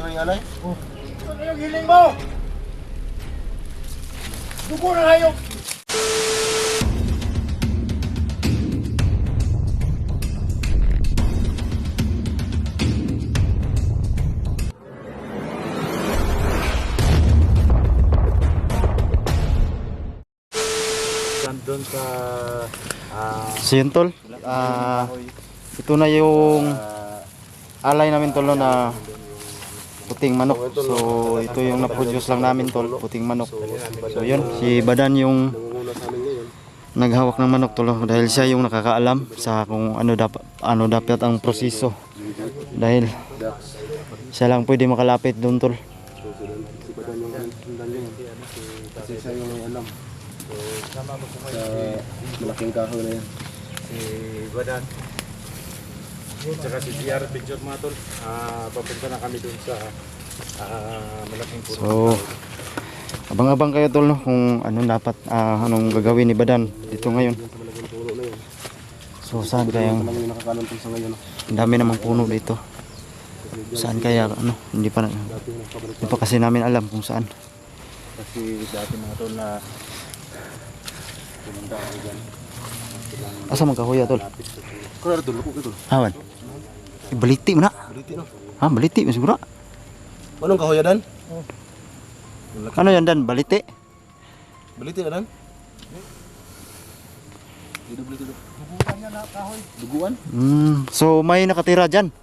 Yung alay. Ano yung hiling mo? Dugo na hayop! Nandun sa ah, So yun tol, ah, ito na yung alay namin tol na puting manok. So ito yung na-produce lang namin tol, puting manok. So yun, si Badan yung Nangunguna sa amin ngayon. naghawak ng manok tol dahil siya yung nakakaalam sa kung ano dapat ano dapat ang proseso. Dahil siya lang pwede makalapit doon tol. So, si Badan yung. Kasi siya yung may alam. Sa malaking kahoy na yan. si Badan. Tsaka si DR Picture mga tol. Ah, papunta na kami dun sa ah, malaking puno. So abang-abang kayo tol no kung ano dapat ah, anong gagawin ni Badan dito ngayon. So saan kaya. Ang dami namang puno dito. Saan kaya ano? Hindi pa hindi pa kasi namin alam kung saan. Kasi dati mga tol na Pumunta ako dyan. Asa man kahoy tol? Kung ano doon, lukok ito. Baliti mo na. Baliti no. Ha, baliti mo siguro. Anong kahoy dan? Ano yan dan? Baliti? Baliti na dan? Dito baliti do. Duguan yan na kahoy. Duguan? Hmm, so may nakatira dyan.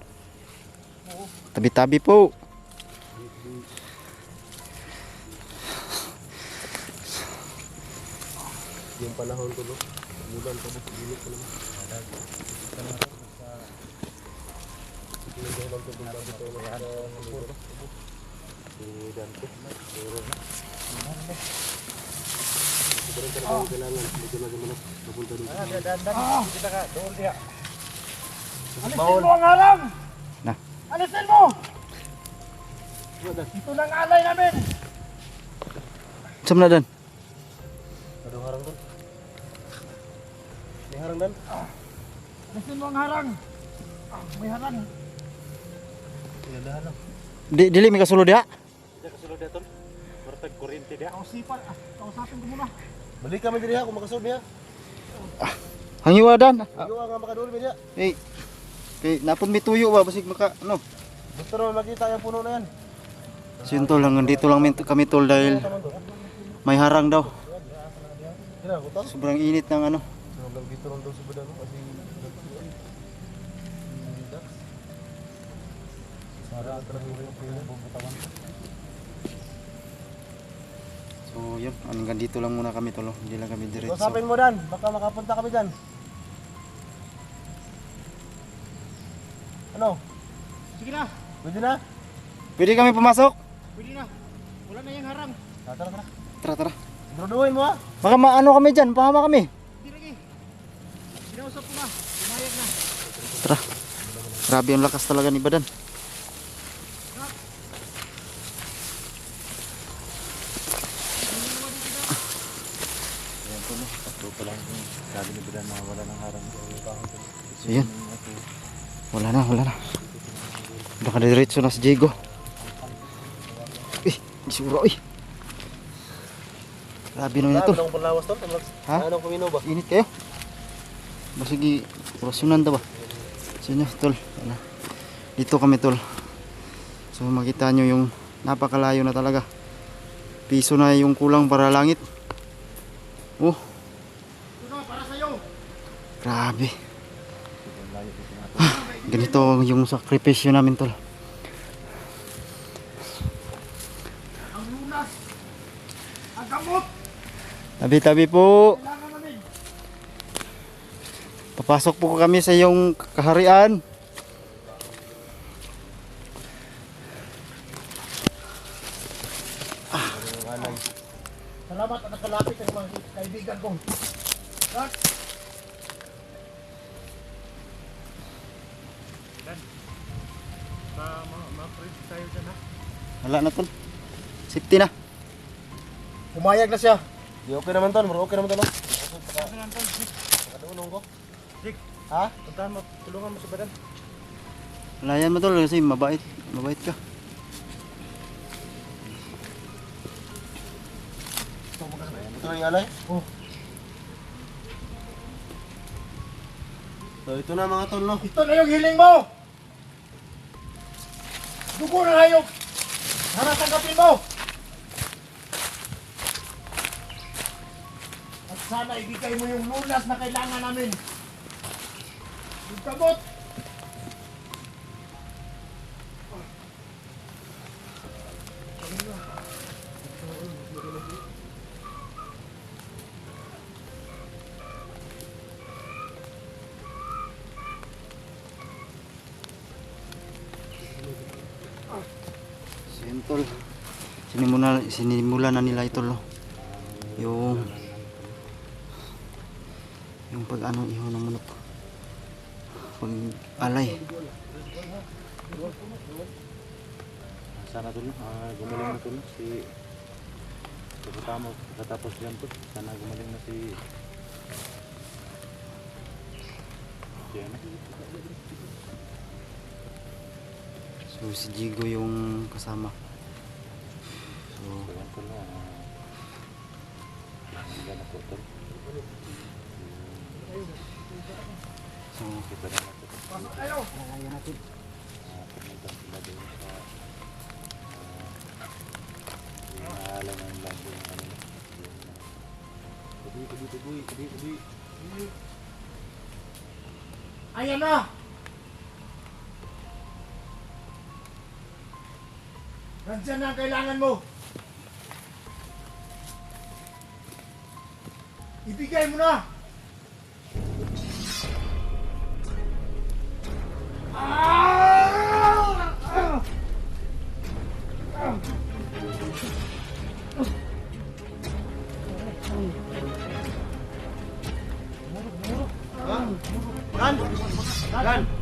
Tabi-tabi po. Yung panahon ko no. Bulan pa ba? Bulan pa naman. Alisin mo ang harang! Na. Alisin mo! Ito lang alay namin! Saan na dan? Ada harang doon. May harang dan? Alisin mo ang harang! Ah, may harang. Ada harang. Di, dili may kasulod ya? Diyan kasulod dito. Martag kuryente dia. Kausipan, ah, kausapin ko muna. Balik kami diri ha kung makasud niya. Hangiwa dan. Ah, Ayaw nga makaduli ba niya. eh, kay napon may tuyo ba basig maka ano? Gusto naman makita yung puno na yan. Tol, hanggang dito lang kami tol dahil may harang daw. Sobrang init ng ano. Hanggang dito lang daw sa bada no kasi So yun, hanggang dito lang muna kami tol. oh. Hindi lang kami diretso. Usapin mo dan, baka makapunta kami diyan. Ano? Sige na, Pwede na? Pwede kami pumasok? pwede na. Wala na yung harang. Ah, Tara, tara. Tara, tara. Brodohin mo ha. Baka maano kami dyan, pahama kami. Hindi lagi. Sinausap ko na. Pumayag na. Tara. Grabe ang lakas talaga ni Badan. Lang yung sabi ni na wala ng harang. Yun. Wala na, wala na. Baka diretso na si Diego. Eh, isura eh. Grabe naman ito. Anong panlawas to? Ha? Anong ba? Init kayo. Basigi, orasyonan ta ba? So yun, tol. Dito kami tol. So makita nyo yung napakalayo na talaga. Piso na yung kulang para langit. Oh, Ito na, para sa'yo. Grabe. Ah, ganito yung sakripisyo namin tol. Ang lunas. Ang gamot. Tabi-tabi po. Papasok po kami sa iyong kaharian. Salamat at nakalapit ang mga kaibigan ko. Ha? Ma-print tayo dyan ha. Wala na tol. Safety na. Pumayag na siya. Di okay naman tol, bro. Okay naman tol. Oh. Kasi naman tol, Jig. Nakatulong ko. Jig. Ha? Puntahan mo, tulungan mo si Badan. Layan mo tol kasi mabait. Mabait ka. Ito yung alay? Oh. So ito na mga tol no. Ito na yung hiling mo! Dugo na hayop! Sana tanggapin mo! At sana ibigay mo yung lunas na kailangan namin. Yung kabot! Tol. Sinimula, sinimula na nila ito no. Yung yung pag ano iho ng manok. Pag alay. Sana tol, ah, gumaling na tol si Pagkatapos, pagkatapos yan tol, sana gumaling na si ano? So si Jigo yung kasama. So yan tol, ah, Hanggang na po tol. so Kita na natin. Pasok tayo! Ah, pumunta sila doon sa ah, yung naalam ng lang yung ano yung Kubi, kubi, kubi, kubi, kubi. Ayan na! Nandiyan na ang kailangan mo! Ibigay mo na! Ah! Gan! Gan!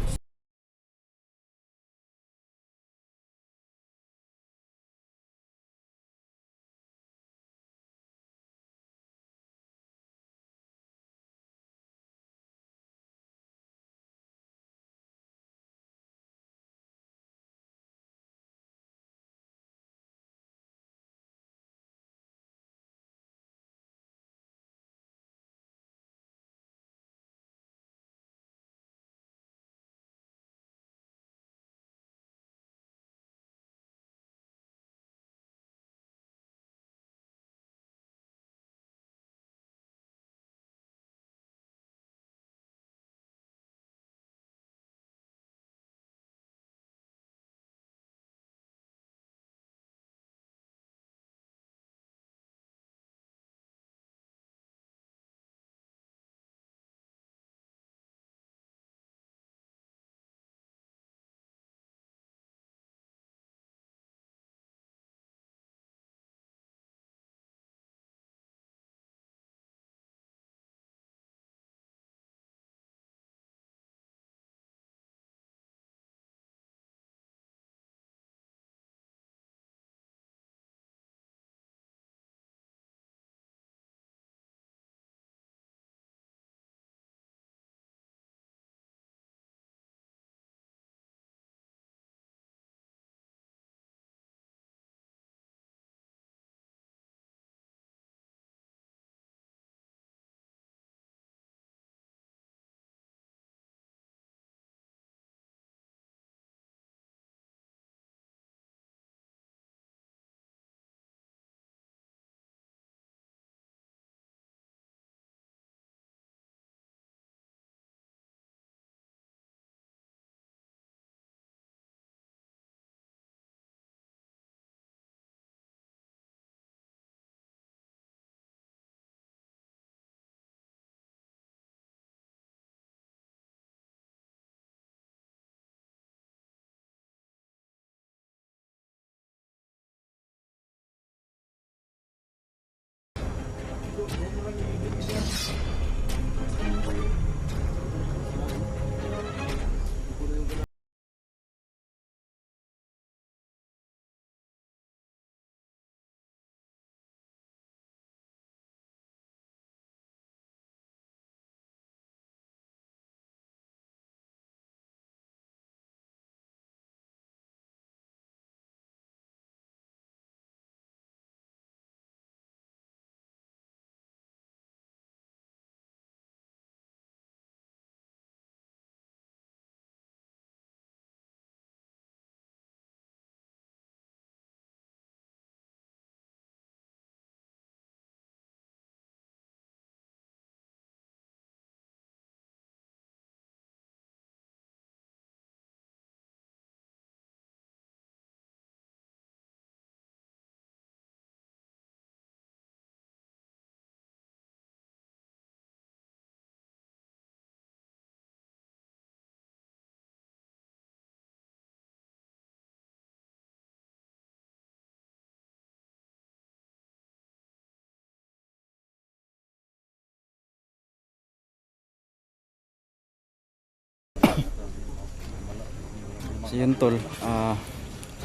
So yun tol, ah,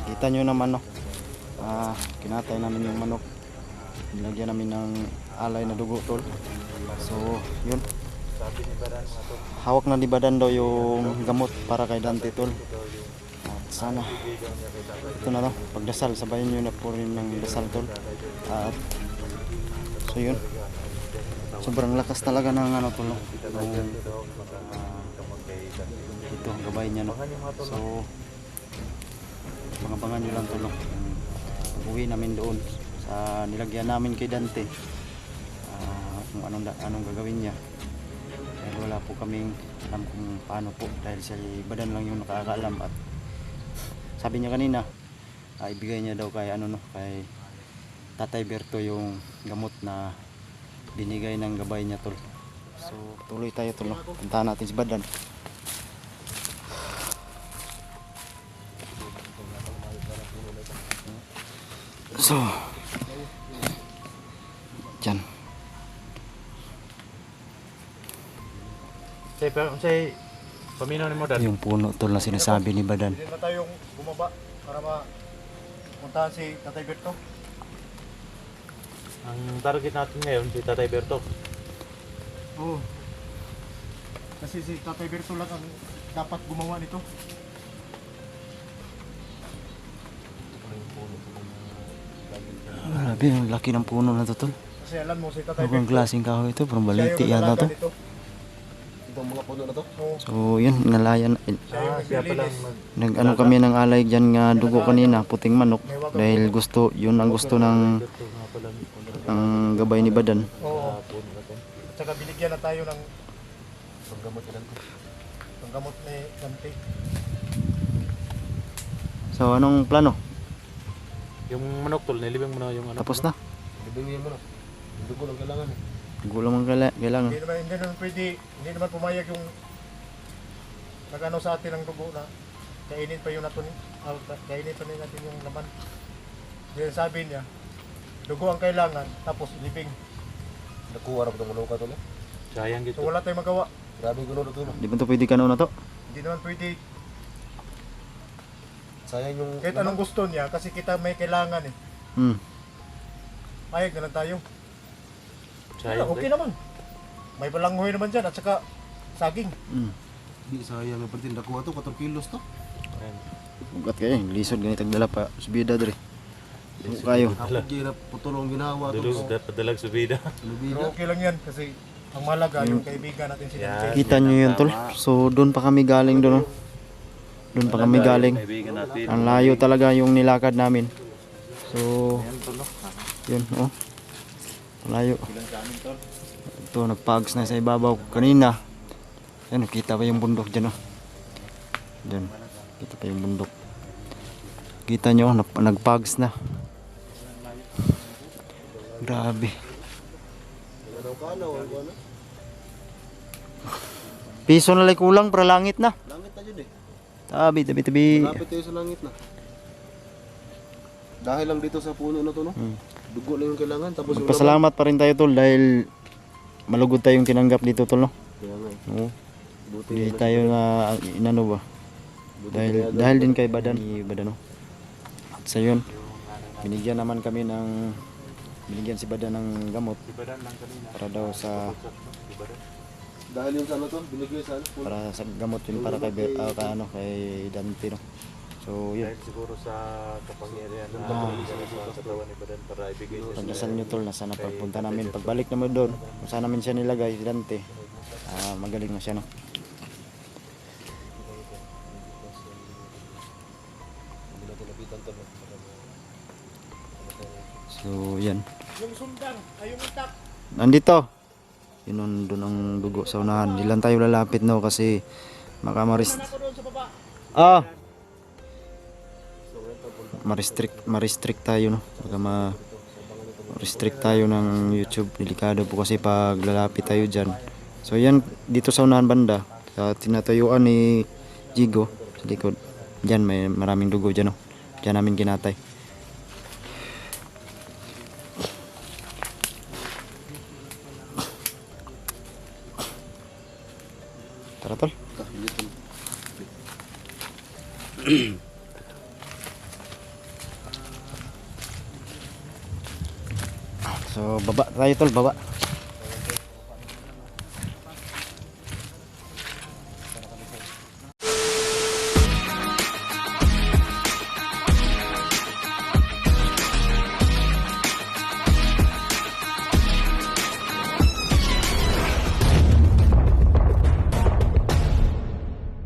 kita nyo naman no, ah, kinatay namin yung manok. Nilagyan namin ng alay na dugo tol. So yun, hawak na ni Badan daw yung gamot para kay Dante tol. At sana, ito na to, pagdasal, sabayan nyo na po rin ng dasal tol. At so yun, sobrang lakas talaga ng ano tol. no, Ng, ito, ang gabay niya no. So, pangabangan nyo lang to no. Yung Uwi namin doon sa nilagyan namin kay Dante. Ah, kung anong, anong gagawin niya. Dahil wala po kaming alam kung paano po dahil si Badan lang yung nakakaalam at sabi niya kanina ah, ibigay niya daw kay ano no kay Tatay Berto yung gamot na binigay ng gabay niya tol. So tuloy tayo tol no. Puntahan natin si Badan. So Diyan. Say, pero say, paminaw ni mo Dan. Yung puno tol na sinasabi ni Badan. Hindi na tayong bumaba para ma puntahan si Tatay Berto. Ang target natin ngayon, si Tatay Berto. Oo. Kasi si Tatay Berto lang ang dapat gumawa nito. Grabe, ang laki ng puno na to tol. Kasi alam mo si Tatay ang Berto. klaseng kahoy ito? Parang baliti yata to. nito. Itong mga puno na to. So yun, nalayan. Siya yung Ah, siya pala. Nag ano kami ng alay dyan nga dugo kanina, puting manok. Dahil gusto, yun ang gusto ng ang gabay ni Badan. Oo. At saka binigyan na tayo ng Paggamot ka lang. panggamot ni Dante. So anong plano? Yung manok tol, nilibing mo na yung ano. Tapos na? Libingin mo na. Dugo lang kailangan eh. Dugo lang ang kaila- kailangan. Hindi naman, hindi naman pwede, hindi naman pumayag yung nag-ano sa atin ng dugo na kainin pa yung natin, ah, kainin pa rin natin yung laman. Then sabi niya, dugo ang kailangan, tapos living. Nakuha na ko itong manuka to. no? Sayang So wala tayong magawa. Grabe gulo na to. no? Di ba ito pwede kano na to? Hindi naman pwede, Sayang yung... kahit anong gusto niya, kasi kita may kailangan eh. Hmm. Payag na lang tayo. Sayang. okay naman. May balanghoy naman dyan, at saka saging. Hmm. Di sayang yung pantin. Nakuha to, 4 kilos to. Ayan. Ugat kayo, lisod ganit dala pa. Subida dre. Dugo kayo. Hapag girap, putulong ginawa to. Dulog, dapat dalag subida. Pero Lubida. okay lang yan, kasi ang malaga yung kaibigan natin si. Dante. Kita nyo yun tol. So doon pa kami galing doon. Oh. Doon pa kami galing. Ang layo talaga yung nilakad namin. So? Yun, oh. Malayo. Ito, nagpags na sa ibabaw kanina. Yan, kita pa yung bundok dyan, oh. Dyan, kita pa yung bundok. Kita nyo, nag nagpags na. Grabe. Piso na lang kulang para langit na. Tabi, tabi, tabi. Malapit tayo sa langit na. Dahil lang dito sa puno na to, no? Hmm. Dugo lang yung kailangan. Tapos. Magpasalamat pa rin tayo, tol, dahil malugod tayong tinanggap dito, tol, no? Kaya nga eh. Oo. Buti Hindi na- tayo na inano ba? buti dahil kaya- dahil din kay Badan ni Badano. At sa yun, binigyan naman kami ng binigyan si Badan ng gamot Iba dan lang kanina. para daw sa dan. Dahil yung sa ano to, binigay sa ano? para sa gamot yun para kay Be- ah, kay ano kay Dante no. So yun, Dahil siguro sa kapangyarihan na Ah. sa katawan ni Badan para ibigay niya pagdasal nyo tol na sana pagpunta namin pagbalik naman doon kung saan namin siya nilagay si Dante ah, magaling na siya no. So yan. Yung sundang, ay yung itak. Nandito. Yun doon ang dugo sa unahan. Di lang tayo lalapit no kasi makamaris Ako doon sa baba. Ah. Ma-restrict, ma-restrict tayo no. Baka ma restrict tayo ng YouTube. Delikado po kasi pag lalapit tayo diyan. So yan dito sa unahan banda sa tinatayuan ni Jigo sa likod. Diyan may maraming dugo diyan no. Diyan namin kinatay. so baba tayo tol baba.